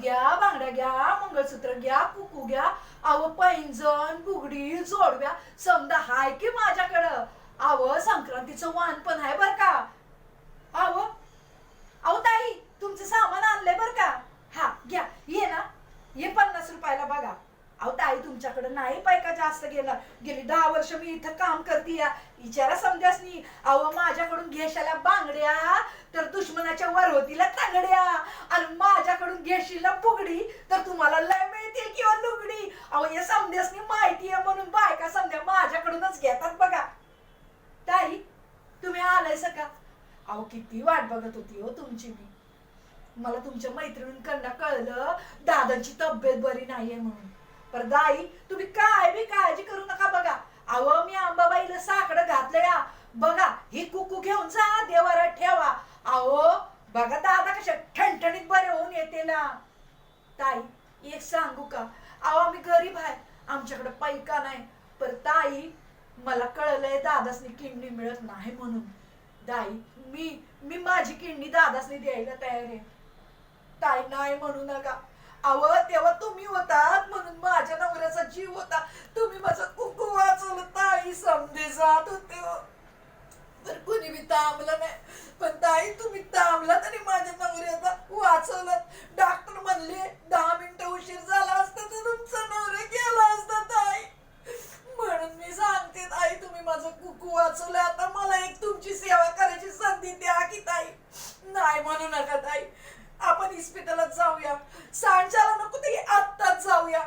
घ्या बांगड्या घ्या मंगळसूत्र घ्या कुकू घ्या अव पैंजण बुगडी जोडव्या समजा हाय की माझ्याकडं? आव संक्रांतीचं वाण पण आहे बर का? आव अहो ताई तुमचं सामान आणलंय बर का? हा घ्या ये ना. ये पन्नास रुपयाला बघा. अहो ताई तुमच्याकडे नाही पैका जास्त गेला? गेली दहा वर्ष मी इथं काम करते या. विचारा समजासनी. अहो माझ्याकडून घेशाला बांगड्या तर दुश्मनाच्या वर होतीला तांगड्या. माझ्याकडून घेशील ना फुगडी तर तुम्हाला लय मिळतील किंवा हो लुगडी. अहो या समजासनी माहिती आहे म्हणून बायका समजा माझ्याकडूनच घेतात बघा. ताई तुम्ही आलाय सका. अहो किती वाट बघत होती हो तुमची मी. मला तुमच्या मैत्रिणींकडनं कळलं दादांची तब्येत बरी नाहीये म्हणून. पर दाई तुम्ही काय बी काळजी करू नका बघा. अहो मी आंबाबाईला साकडं घातलं या बघा ही कुकू घेऊन जा देवारात ठेवा. अहो बघा दादा कशा ठणठणीत बरे होऊन येते ना. ताई एक सांगू का? अहो आम्ही गरीब आहे. आमच्याकडे पैका नाही. पर ताई मला कळलंय दादासनी किडनी मिळत नाही म्हणून. दाई मी मी माझी किडनी दादासनी द्यायला तयार आहे. ताई नाही म्हणू नका. अव तेव्हा तुम्ही होतात म्हणून माझ्या नवऱ्याचा जीव होता. तुम्ही माझा कुकू वाचवलं ताई. समजे जात होते हो. तर कुणी मी थांबलं नाही. पण ताई तुम्ही थांबलात तरी माझ्या नवऱ्याचा वाचवलं. डॉक्टर म्हणले दहा मिनिटं उशीर झाला असता तर तुमचा नवरा गेला असता ताई. म्हणून मी सांगते ताई तुम्ही माझं कुकू वाचवलं. आता मला एक तुमची सेवा करायची संधी द्या की ताई. नाही म्हणू नका ताई. आपण इस्पितळात जाऊया. सांच्याला नको ते आत्ताच जाऊया.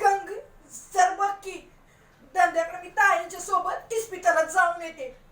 गंग सर बघ की. धंद्याकडे मी ताईंच्या सोबत इस्पितळात जाऊन येते.